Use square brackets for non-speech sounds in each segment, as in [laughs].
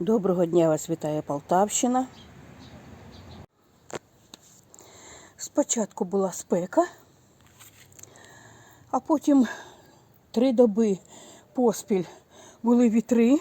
Доброго дня вас вітає Полтавщина. Спочатку була спека, а потім три доби поспіль були вітри.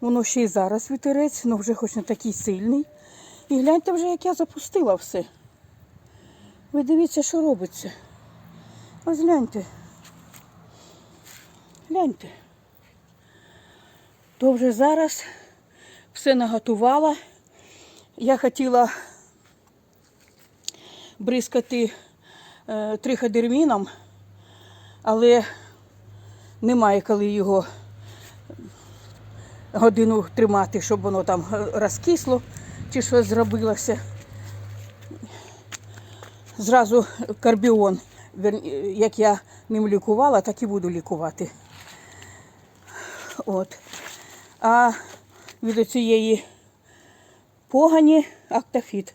Воно ще й зараз вітерець, але вже хоч не такий сильний. І гляньте вже, як я запустила все. Ви дивіться, що робиться. Ось гляньте. Гляньте. То вже зараз все наготувала. Я хотіла бризкати е, триходерміном, але немає коли його годину тримати, щоб воно там розкисло чи щось зробилося. Зразу карбіон, як я ним лікувала, так і буду лікувати. От. А від цієї погані актофіт.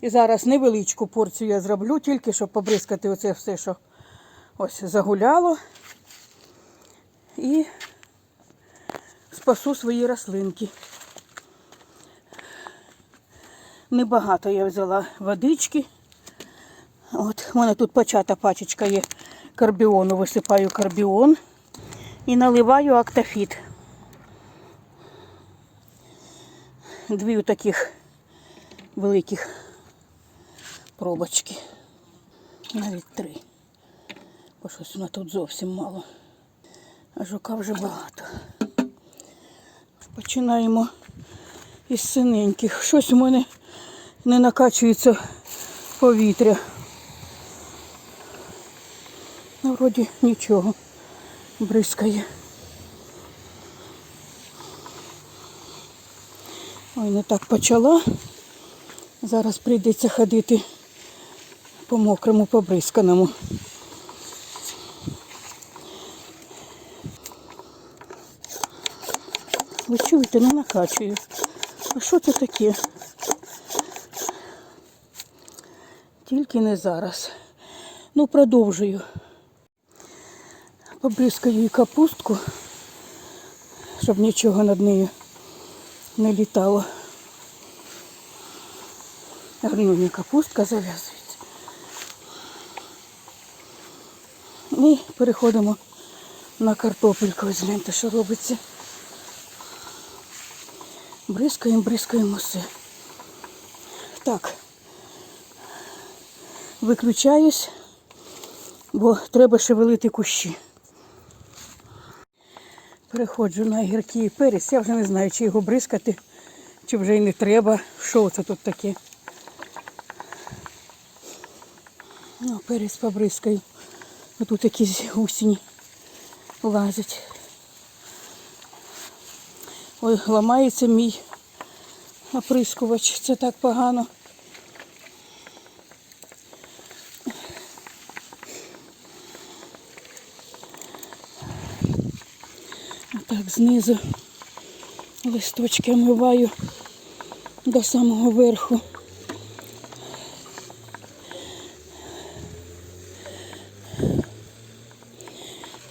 І зараз невеличку порцію я зроблю, тільки щоб побризкати оце все, що ось загуляло. І спасу свої рослинки. Небагато я взяла водички. От, у мене тут почата пачечка є карбіону, висипаю карбіон і наливаю актофіт. Дві таких великих пробочки. Навіть три. Бо щось вона тут зовсім мало. А жука вже багато. Починаємо із синеньких. Щось у мене не накачується повітря. Ну, вроді нічого. Бризкає. Ой, не так почала. Зараз прийдеться ходити по мокрому, побризканому. Ви чуєте, не накачую. А що це таке? Тільки не зараз. Ну, продовжую. Побризкаю і капустку, щоб нічого над нею не літало. Гарнюня капустка зав'язується. І переходимо на картопельку. Ось гляньте, що робиться. Бризкаємо, бризкаємо все. Так. Виключаюсь, бо треба шевелити кущі. Переходжу на гіркий перець. Я вже не знаю, чи його бризкати, чи вже й не треба. Що це тут таке? Ну, перець побризкаю. Тут якісь гусені лазять. Ой, ламається мій оприскувач. Це так погано. Знизу листочки омиваю до самого верху.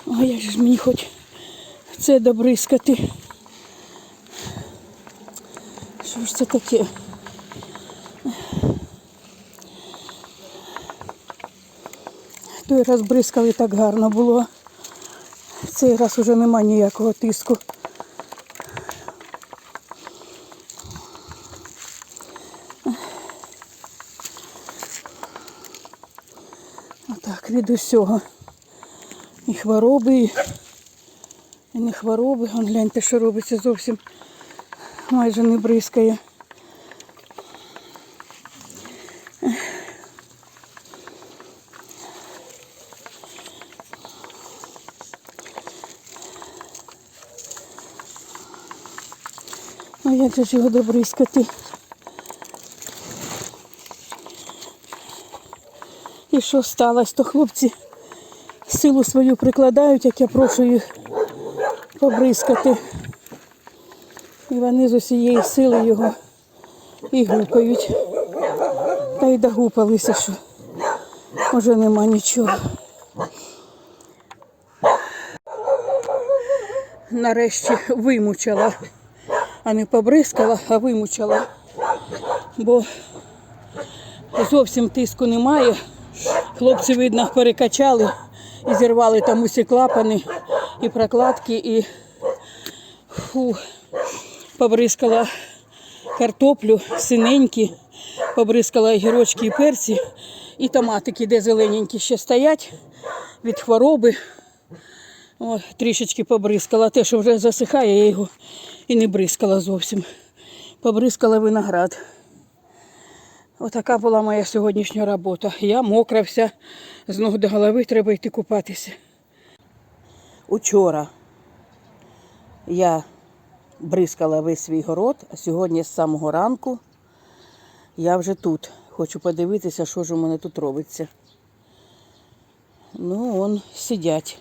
А як ж мені хоч це добризкати? Що ж це таке? Той раз бризкали так гарно було. Цей раз уже нема ніякого тиску. Отак, від усього. І хвороби, і, не хвороби. Гляньте, що робиться зовсім майже не бризкає. Як же ж його добризкати? І що сталося, то хлопці силу свою прикладають, як я прошу їх побризкати. І вони з усієї сили його і гупають. Та й догупалися, що вже нема нічого. Нарешті вимучила а не побризкала, а вимучала. Бо зовсім тиску немає. Хлопці, видно, перекачали і зірвали там усі клапани і прокладки, і фу, побризкала картоплю, синенькі, побризкала огірочки і перці, і томатики, де зелененькі ще стоять від хвороби. О, трішечки побризкала. Те, що вже засихає, я його і не бризкала зовсім. Побризкала виноград. Отака була моя сьогоднішня робота. Я мокра вся, з ног до голови треба йти купатися. Учора я бризкала весь свій город, а сьогодні з самого ранку я вже тут. Хочу подивитися, що ж у мене тут робиться. Ну, вон сидять.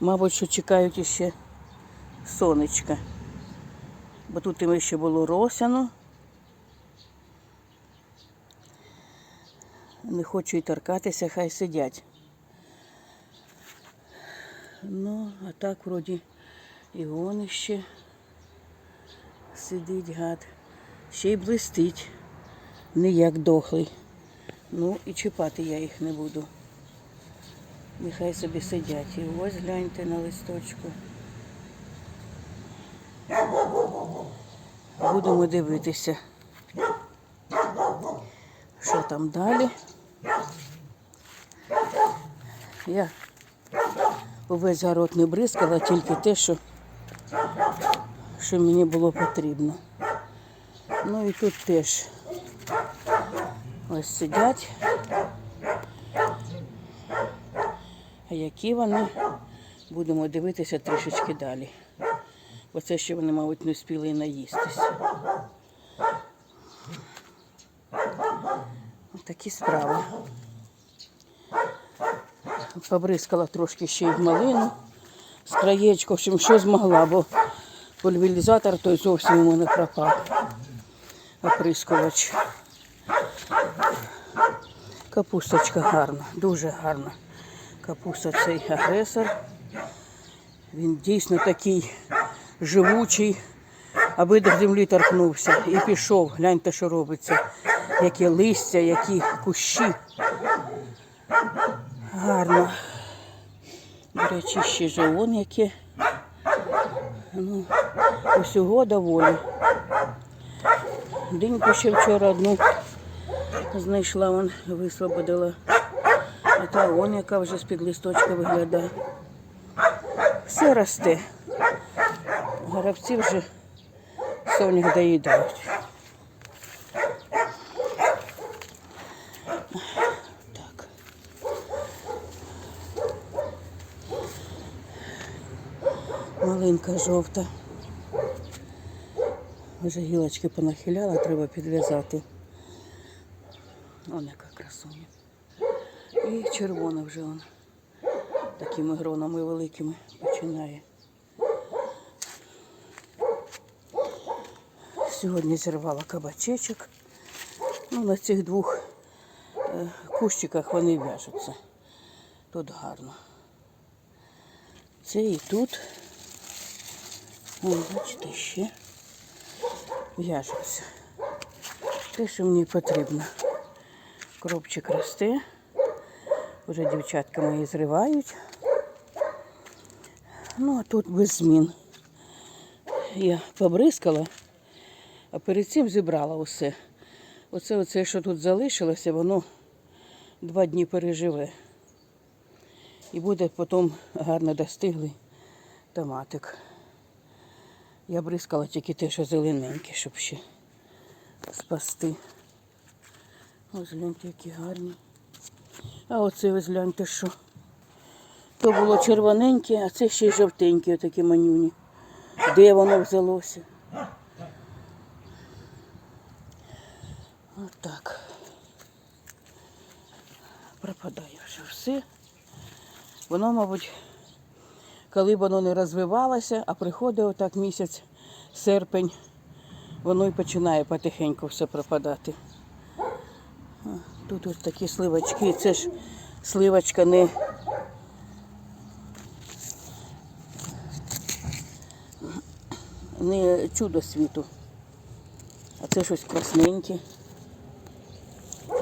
Мабуть, що чекають іще сонечка. Бо тут іми ще було росяно. Не хочу і торкатися, хай сидять. Ну, а так вроді і вон іще сидить гад. Ще й блистить, не як дохлий. Ну і чіпати я їх не буду. Нехай собі сидять. І ось гляньте на листочку. Будемо дивитися, що там далі. Я увесь город не бризкала, тільки те, що, що мені було потрібно. Ну і тут теж ось сидять. А які вони, будемо дивитися трішечки далі. Бо це ще вони, мабуть, не встигли і наїстися. Ось такі справи. Побризкала трошки ще й в малину з краєчку, общем, що змогла, бо пульверізатор той зовсім у мене пропав. Оприскувач. Капусточка гарна, дуже гарна. Капуста цей агресор. Він дійсно такий живучий, аби до землі торкнувся і пішов. Гляньте, що робиться. Яке листя, які кущі. Гарно. До речі, ще живон яке. Ну, усього доволі. Диньку ще вчора одну знайшла, вон висвободила. Та вон, яка вже з-під листочка виглядає. Все росте. Горобці вже соняк доїдають. Так. Малинка жовта. Вже гілочки понахиляла, треба підв'язати. Вон яка красуня. І червона вже вона такими гронами великими починає. Сьогодні зірвала кабачечок. Ну, на цих двох е, кущиках вони в'яжуться. Тут гарно. Це і тут. О, бачите, ще в'яжуться. Те, що мені потрібно. Кропчик росте. Вже дівчатка мої зривають. Ну, а тут без змін. Я побризкала, а перед цим зібрала усе. Оце, оце, що тут залишилося, воно два дні переживе. І буде потім гарно достиглий томатик. Я бризкала тільки те, що зелененьке, щоб ще спасти. Ось гляньте, які гарні. А оце ось гляньте, що. То було червоненьке, а це ще й жовтеньке, отакі манюні. Де воно взялося? Отак. Пропадає вже все. Воно, мабуть, коли б воно не розвивалося, а приходить отак місяць, серпень, воно і починає потихеньку все пропадати. Тут ось такі сливочки. Це ж сливочка не. не чудо світу. А це щось красненьке.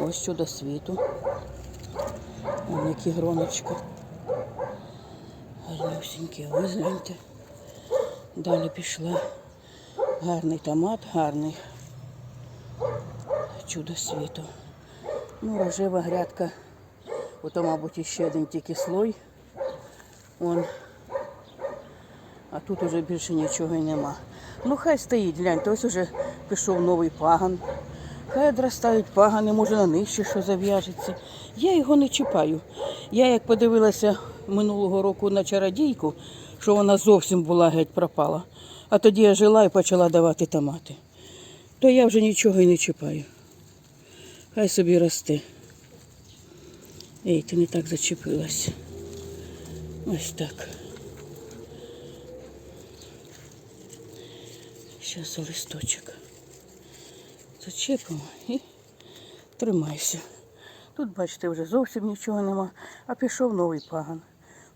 Ось чудо світу. Вон які гроночка. Гарнюсінькі, ось гляньте. Далі пішла. Гарний томат, гарний. Чудо світу. Ну, рожева грядка. Ото, мабуть, іще один тільки слой. Вон. А тут уже більше нічого й нема. Ну хай стоїть, гляньте, ось уже пішов новий паган. Хай одростають пагани, може на них ще що зав'яжеться. Я його не чіпаю. Я як подивилася минулого року на чародійку, що вона зовсім була геть пропала. А тоді я жила і почала давати томати. То я вже нічого і не чіпаю. Хай собі росте. Ей, ти не так зачепилась. Ось так. Зараз за листочок. Зачепимо і тримайся. Тут, бачите, вже зовсім нічого нема, а пішов новий паган.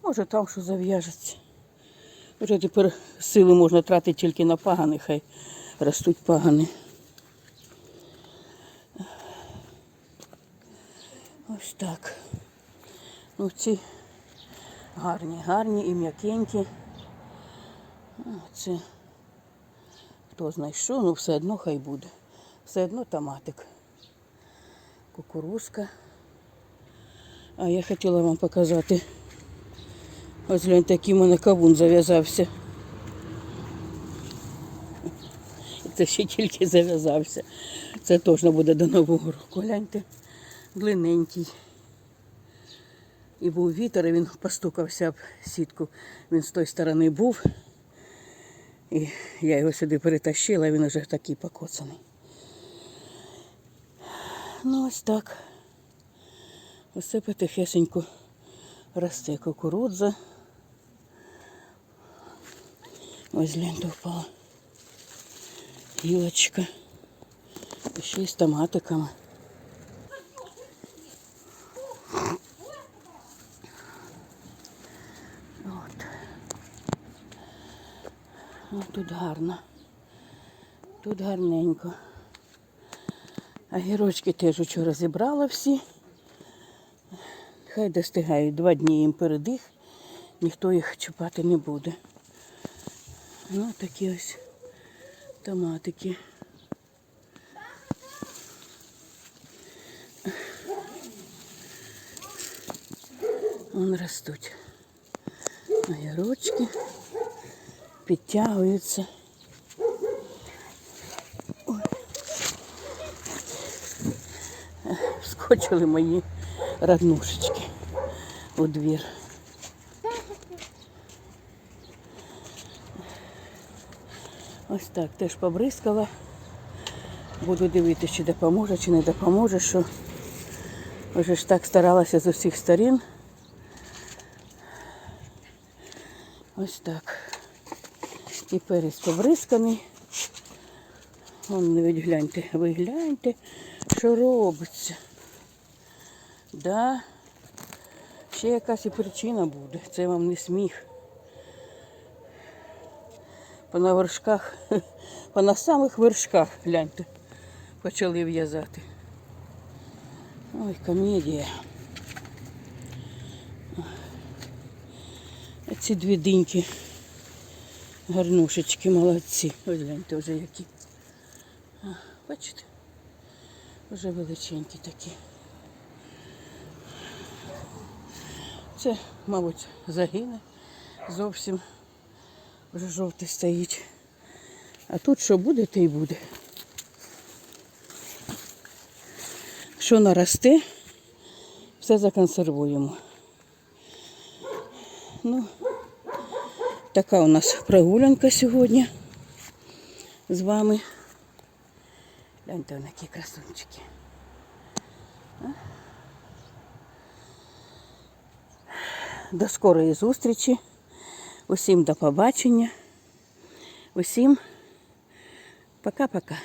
Може там що зав'яжеться. Вже тепер сили можна тратити тільки на пагани, хай ростуть пагани. Ось так. Ну, ці гарні, гарні і м'якенькі. Ну, Це хто знайшов, ну все одно хай буде. Все одно томатик. Кукурузка. А я хотіла вам показати. Ось гляньте, який в мене кавун зав'язався. Це ще тільки зав'язався. Це точно буде до Нового року. Гляньте, длинненький. І був вітер, і він постукався об сітку. Він з тої сторони був. І я його сюди перетащила, він вже такий покоцаний. Ну ось так. Усе потихесеньку росте кукурудза. Ось гляньте впала. Гілочка. І ще й з томатиками. Ну, тут гарно. Тут гарненько. А гірочки теж вчора зібрала всі. Хай достигають два дні їм передих, ніхто їх чіпати не буде. Ну, такі ось томатики. Вон ростуть. Огірочки підтягуються. Вскочили мої роднушечки у двір. Ось так теж побризкала. Буду дивитися, чи допоможе, чи не допоможе, що вже ж так старалася з усіх сторін. Ось так. І перець побризканий. Вон навіть гляньте, ви гляньте, що робиться. Да. Ще якась і причина буде. Це вам не сміх. По на вершках, [laughs] по на самих вершках, гляньте, почали в'язати. Ой, комедія. Ці дві диньки, гарнушечки, молодці. Ось гляньте вже які. А, бачите? Вже величенькі такі. Це, мабуть, загине зовсім. Вже жовтий стоїть. А тут що буде, те й буде. Що наросте, все законсервуємо. Ну, така у нас прогулянка сьогодні з вами. Гляньте, вон які красунчики. До скорої зустрічі. Усім до побачення. Усім пока-пока.